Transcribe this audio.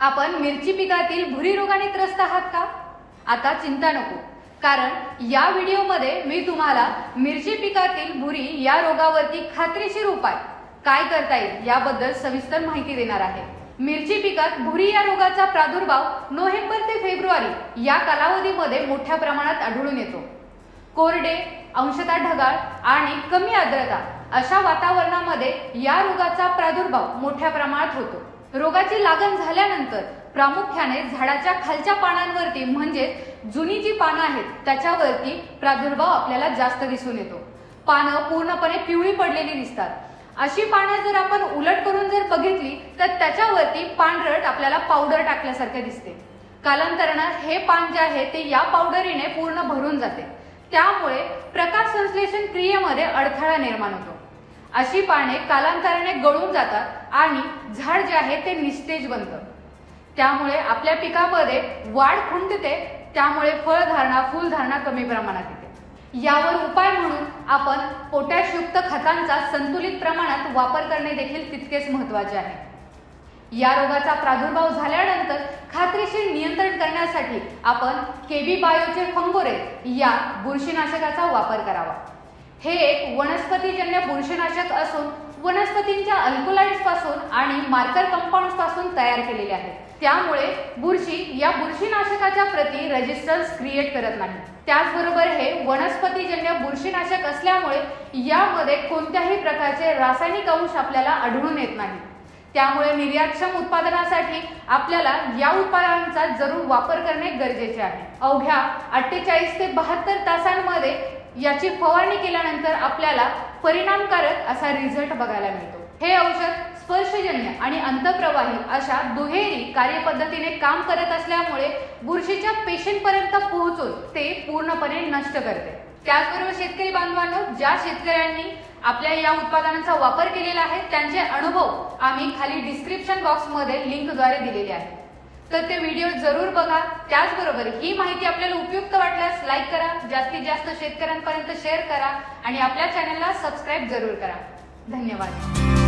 आपण मिरची पिकातील भुरी रोगाने त्रस्त आहात का? आता चिंता नको. कारण या व्हिडिओमध्ये मी तुम्हाला मिरची पिकातील भुरी या रोगावरती खात्रीशीर उपाय काय करता येईल याबद्दल सविस्तर माहिती देणार आहे. मिरची पिकात भुरी या रोगाचा प्रादुर्भाव नोव्हेंबर ते फेब्रुवारी या कालावधीमध्ये मोठ्या प्रमाणात आढळून येतो. कोरडे अंशतः ढगाळ आणि कमी आर्द्रता अशा वातावरणामध्ये या रोगाचा प्रादुर्भाव मोठ्या प्रमाणात होतो. रोगाची लागण झाल्यानंतर प्रामुख्याने झाडाच्या खालच्या पानांवरती म्हणजेच जुनी जी पानं आहेत त्याच्यावरती प्रादुर्भाव आपल्याला जास्त दिसून येतो. पानं पूर्णपणे पिवळी पडलेली दिसतात. अशी पानं जर आपण उलट करून जर बघितली तर त्याच्यावरती पांढरट आपल्याला पावडर टाकल्यासारखे दिसते. कालांतरानं हे पान जे आहे ते या पावडरीने पूर्ण भरून जाते. त्यामुळे प्रकाश संश्लेषण क्रियेमध्ये अडथळा निर्माण होतो. अशी पाने कालांतराने गळून जातात आणि झाड जे आहे ते निस्तेज बनतं. त्यामुळे आपल्या पिकामध्ये वाढ खुंटते त्यामुळे फळधारणा फुलधारणा कमी प्रमाणात येते. यावर उपाय म्हणून आपण पोटॅशयुक्त खतांचा संतुलित प्रमाणात वापर करणे देखील तितकेच महत्त्वाचे आहे. या रोगाचा प्रादुर्भाव झाल्यानंतर खात्रीशीर नियंत्रण करण्यासाठी आपण केबी बायोचे फंगोरे या बुरशीनाशकाचा वापर करावा. हे एक वनस्पतीजन्य बुरशीनाशक असून वनस्पतींच्या अल्कोलाइड्सपासून आणि मार्कर कंपाऊंडपासून तयार केलेले आहे त्यामुळे बुरशी या बुरशीनाशकाच्या प्रती रेजिस्टन्स क्रिएट करत नाही. त्याचबरोबर हे वनस्पतीजन्य बुरशीनाशक असल्यामुळे यामध्ये कोणत्याही प्रकारचे रासायनिक अंश आपल्याला आढळून येत नाही. त्यामुळे निर्यातक्षम उत्पादनासाठी आपल्याला या उत्पादनांचा जरूर वापर करणे गरजेचे आहे. अवघ्या अठ्ठेचाळीस ते बहात्तर तासांमध्ये याची फवारणी केल्यानंतर आपल्याला परिणामकारक असा रिझल्ट बघायला मिळतो. हे औषध स्पर्शजन्य आणि अंतप्रवाही अशा दुहेरी कार्यपद्धतीने काम करत असल्यामुळे बुरशीच्या पेशींपर्यंत पोहोचून ते पूर्णपणे नष्ट करते. त्याचबरोबर शेतकरी बांधवांनो ज्या शेतकऱ्यांनी आपल्या या उत्पादनांचा वापर केलेला आहे त्यांचे अनुभव आम्ही खाली डिस्क्रिप्शन बॉक्समध्ये लिंकद्वारे दिलेले आहेत. तर ते व्हिडिओ जरूर बघा. त्याचबरोबर ही माहिती आपल्याला उपयुक्त वाटल्यास लाईक करा. जास्तीत जास्त शेतकऱ्यांपर्यंत शेअर करा. आणि आपल्या चॅनलला सबस्क्राईब जरूर करा. धन्यवाद.